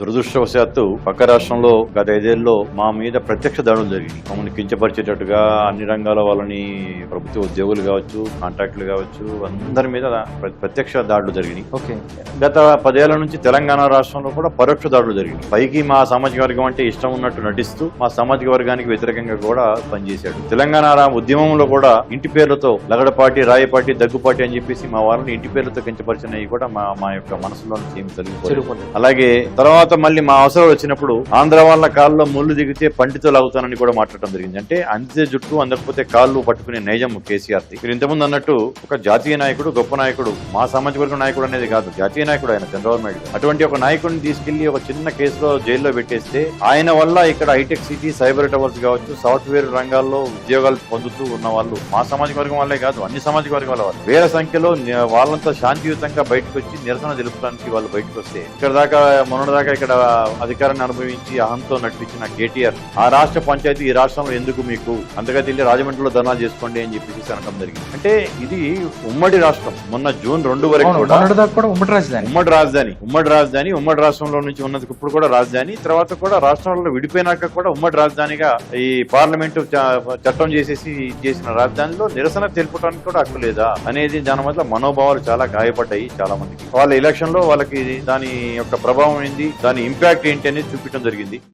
దురదృష్టవశాత్తు పక్క రాష్ట్రంలో గత ఐదేళ్ళలో మా మీద ప్రత్యక్ష దాడులు జరిగినాయి. మమ్మల్ని కించపరిచేటట్టుగా అన్ని రంగాల వాళ్ళని ప్రభుత్వ ఉద్యోగులు కావచ్చు కాంట్రాక్టులు కావచ్చు అందరి మీద ప్ర- ప్రత్యక్ష దాడులు జరిగినాయి. ఓకే. గత పదేళ్ళ నుంచి తెలంగాణ రాష్ట్రంలో కూడా పరోక్ష దాడులు జరిగినాయి. పైకి మా సామాజిక వర్గం అంటే ఇష్టం ఉన్నట్టు నటిస్తూ మా సామాజిక వర్గానికి వ్యతిరేకంగా కూడా పనిచేశాడు. తెలంగాణ ఉద్యమంలో కూడా ఇంటి పేర్లతో లగడపాటి రాయపాటి దగ్గుపాటి అని చెప్పేసి మా వాళ్ళని ఇంటి పేర్లతో కించపరిచినవి కూడా మా మా యొక్క మనసులో నుంచి ఏమి అలాగే తర్వాత మళ్ళీ మా అవసరాలు వచ్చినప్పుడు ఆంధ్ర వాళ్ళ కాళ్ళలో ముళ్ళు దిగితే పంటితో లాగుతానని కూడా మాట్లాడటం జరిగింది. అంటే అంతే జుట్టు అందకపోతే కాళ్ళు పట్టుకునే నైజం కేసీఆర్ మీరు ఇంతకుముందు అన్నట్టు ఒక జాతీయ నాయకుడు గొప్ప నాయకుడు మా సామాజిక వర్గం నాయకుడు అనేది కాదు జాతీయ నాయకుడు ఆయన చంద్రబాబు నాయుడు అటువంటి ఒక నాయకుడిని తీసుకెళ్ళి ఒక చిన్న కేసులో జైల్లో పెట్టేస్తే ఆయన వల్ల ఇక్కడ హైటెక్ సిటీ సైబర్ టవర్స్ కావచ్చు సాఫ్ట్వేర్ రంగాల్లో ఉద్యోగాలు పొందుతూ ఉన్న వాళ్ళు మా సామాజిక వర్గం వాళ్ళే కాదు అన్ని సామాజిక వర్గాల వాళ్ళు. వేల సంఖ్యలో వాళ్ళంతా శాంతియుతంగా బయటకు వచ్చి నిరసన తెలుపడానికి వాళ్ళు బయటకు వస్తే ఇక్కడ దాకా మొన్నటి దాకా ఇక్కడ అధికారాన్ని అనుభవించి అహంతో నడిపించిన కేటీఆర్ ఆ రాష్ట్ర పంచాయతీ ఈ రాష్ట్రంలో ఎందుకు మీకు అంతగా తెలియ రాజమండ్రిలో ధర్నాలు చేసుకోండి అని చెప్పేసి అనడం జరిగింది. అంటే ఇది ఉమ్మడి రాష్ట్రం. మొన్న జూన్ రెండు వరకు కూడా ఉమ్మడి రాజధాని. ఉమ్మడి రాజధాని ఉమ్మడి రాజధాని ఉమ్మడి రాష్ట్రంలో నుంచి ఉన్నది ఇప్పుడు కూడా రాజధాని తర్వాత కూడా రాష్ట్రాల్లో విడిపోయినాక కూడా ఉమ్మడి రాజధానిగా ఈ పార్లమెంటు చట్టం చేసేసి చేసిన రాజధానిలో నిరసన తెలుపడానికి కూడా హక్కు లేదా అనేది దాని వల్ల మనోభావాలు చాలా గాయపడ్డాయి చాలా మందికి. వాళ్ళ ఎలక్షన్లో వాళ్ళకి దాని యొక్క ప్రభావం ఏంది? దాని ఇంపాక్ట్ ఏంటి అనేది చూపించడం జరిగింది.